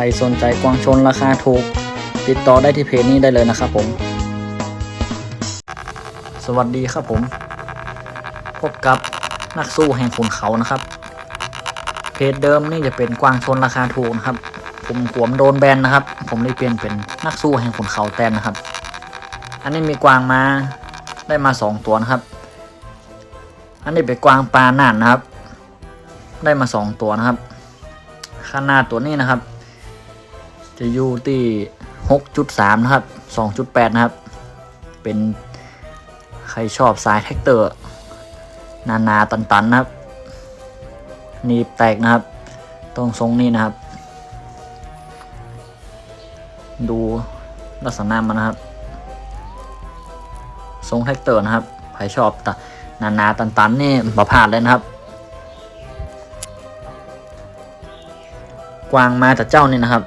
รสนใจกวางชนราคาถูก ติดต่อได้ที่เพจนี้ได้เลยนะครับผม สวัสดีครับผม พบกับนักสู้แห่งขุนเขานะครับ เพจเดิมนี่จะเป็นกวางชนราคาถูกนะครับ ผมขวมโดนแบนนะครับ ผมเลยเปลี่ยนเป็นนักสู้แห่งขุนเขาแทนนะครับ อันนี้มีกวางมาได้มาสองตัวนะครับ อันนี้เป็นกวางปลาหนานนะครับ ได้มาสองตัวนะครับขนาดตัวนี้นะครับ จะอยู่ที่หกจุดสามนะครับสองจุดแปดนะครับ เป็นใครชอบสายแท็กเตอร์ นานาตันๆนะครับนีบแตกนะครับ ตรงทรงนี้นะครับ ดูลักษณะมันนะครับ ทรงแท็กเตอร์นะครับใครชอบตนานาตันๆนี่บาพลาดเลยนะครับ กวางมาแต่เจ้านี่นะครับ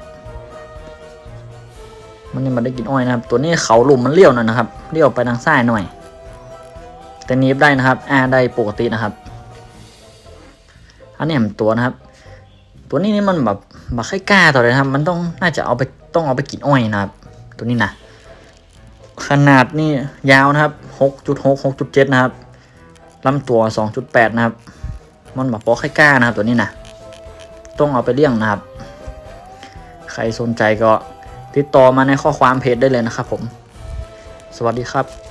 มันนี่มาได้กินอ้อยนะครับ ตัวนี้เขาหลุมมันเลี้ยวหน่อยนะครับเลี้ยวไปทางซ้ายหน่อย แต่นีบได้นะครับอาได้ปกตินะครับ อันนี้มันตัวนะครับ ตัวนี้นี่มันแบบแบักไข่กล้าต่อเลยนะครับ มันต้องน่าจะเอาไปต้องเอาไปกินอ้อยนะครับ ตัวนี้นะขนาดนี่ยาวนะครับหกจุดหกหกจุดเจ็ดนะครับลำตัวสองจุดแปดนะครับ มันแบบปอไข่กล้านะครับ ตัวนี้นะต้องเอาไปเลี้ยงนะครับ ใครสนใจก็ ติดต่อมาในข้อความเพจได้เลยนะครับผม สวัสดีครับ